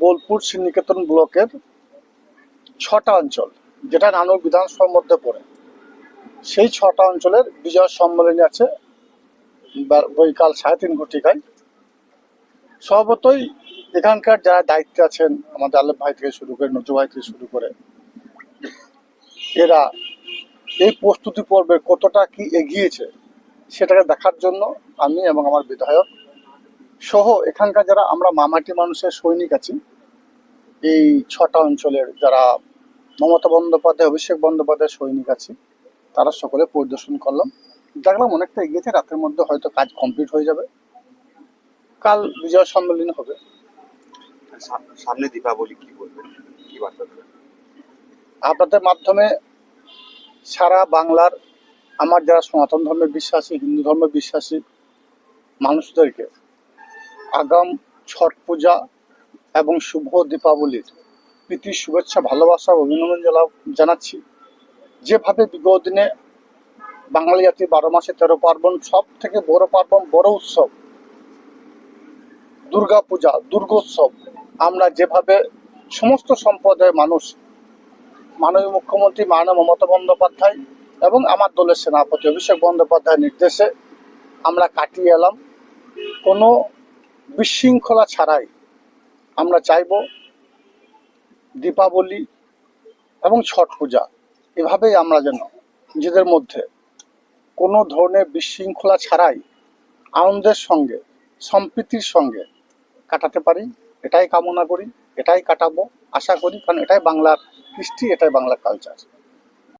বোলপুর শ্রীনিকেতন ব্লকের ছটা অঞ্চল, যেটা নানুর বিধানসভার মধ্যে পড়ে। সেই ছটা অঞ্চলের বিজয় সম্মেলনী আছে বৈকাল সাড়ে তিন ঘটিকায়। স্বভাবতই এখানকার যারা দায়িত্বে আছেন, আমাদের আলেপ ভাই থেকে শুরু করে, নজু ভাই থেকে শুরু করে, এরা এই প্রস্তুতি পর্বে কতটা কি এগিয়েছে, সেটাকে দেখার জন্য আমি এবং আমার বিধায়ক সহ এখানকার যারা আমরা মামাটি মানুষের সৈনিক আছি এই ছটা অঞ্চলের যারা মমতা বন্দ্যোপাধ্যায় অভিষেক বন্দ্যোপাধ্যায় সৈনিক আছি তারা সকলে পরিদর্শন করলাম। দেখলাম অনেকটা এগিয়েছে রাতের মধ্যে হয়তো কাজ কমপ্লিট হয়ে যাবে। কাল বিজয় সম্মেলনী হবে। সামনে দীপাবলি কি বলবেন? কি বার্তা আপনাদের মাধ্যমে সারা বাংলার আমার যারা সনাতন ধর্মে বিশ্বাসী হিন্দু ধর্মে বিশ্বাসী মানুষদেরকে আগাম ছট পূজা এবং শুভ দীপাবলির প্রীতি, শুভেচ্ছা, ভালোবাসা অভিনন্দন জানা- জানাচ্ছি। যেভাবে বিগত দিনে বাঙালি জাতি বারো মাসে তেরো পার্বণ সব থেকে বড় পার্বণ, বড় উৎসব দুর্গা পূজা, দুর্গোৎসব। আমরা যেভাবে সমস্ত সম্প্রদায়ের মানুষ, মাননীয় মুখ্যমন্ত্রী, মাননীয় মমতা বন্দ্যোপাধ্যায় এবং আমার দলের সেনাপতি অভিষেক বন্দ্যোপাধ্যায়ের নির্দেশে আমরা কাটিয়ে এলাম। কোনো বিশৃঙ্খলা ছাড়াই আমরা চাইব দীপাবলি এবং ছট পূজা। এভাবেই আমরা যেন নিজেদের মধ্যে কোনো ধরনের বিশৃঙ্খলা ছাড়াই আনন্দের সঙ্গে, সম্প্রীতির সঙ্গে কাটাতে পারি। এটাই কামনা করি, এটাই কাটাবো, আশা করি, কারণ এটাই বাংলার কৃষ্টি, এটাই বাংলার কালচার